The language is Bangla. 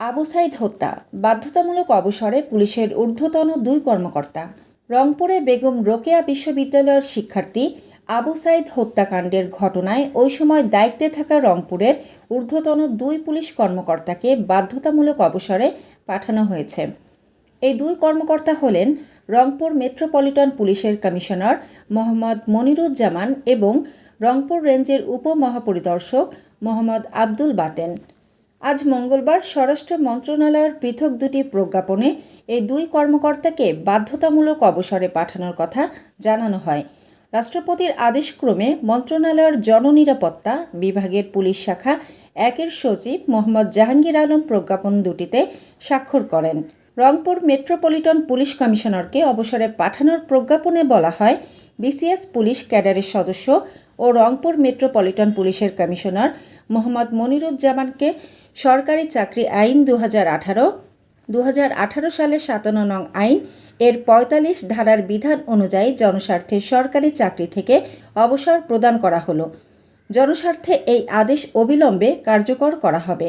আবু সাইদ হত্যা, বাধ্যতামূলক অবসরে পুলিশের ঊর্ধ্বতন দুই কর্মকর্তা। রংপুরে বেগম রোকেয়া বিশ্ববিদ্যালয়ের শিক্ষার্থী আবু সাইদ হত্যাকাণ্ডের ঘটনায় ওই সময় দায়িত্বে থাকা রংপুরের ঊর্ধ্বতন দুই পুলিশ কর্মকর্তাকে বাধ্যতামূলক অবসরে পাঠানো হয়েছে। এই দুই কর্মকর্তা হলেন রংপুর মেট্রোপলিটন পুলিশের কমিশনার মোহাম্মদ মনিরুজ্জামান এবং রংপুর রেঞ্জের উপমহাপরিদর্শক মোহাম্মদ আব্দুল বাতেন। আজ মঙ্গলবার স্বরাষ্ট্র মন্ত্রণালয়ের পৃথক দুটি প্রজ্ঞাপনে এই দুই কর্মকর্তাকে বাধ্যতামূলক অবসরে পাঠানোর কথা জানানো হয়। রাষ্ট্রপতির আদেশক্রমে মন্ত্রণালয়ের জননিরাপত্তা বিভাগের পুলিশ শাখা একের সচিব মোহাম্মদ জাহাঙ্গীর আলম প্রজ্ঞাপন দুটিতে স্বাক্ষর করেন। রংপুর মেট্রোপলিটন পুলিশ কমিশনারকে অবসরে পাঠানোর প্রজ্ঞাপনে বলা হয় বিসিএস পুলিশ ক্যাডারের সদস্য ও রংপুর মেট্রোপলিটন পুলিশের কমিশনার মোহাম্মদ মনিরুজ্জামানকে সরকারি চাকরি আইন দু হাজার আঠারো দু সালের সাতান্ন নং আইন এর পঁয়তাল্লিশ ধারার বিধান অনুযায়ী জনস্বার্থে সরকারি চাকরি থেকে অবসর প্রদান করা হলো। জনস্বার্থে এই আদেশ অবিলম্বে কার্যকর করা হবে।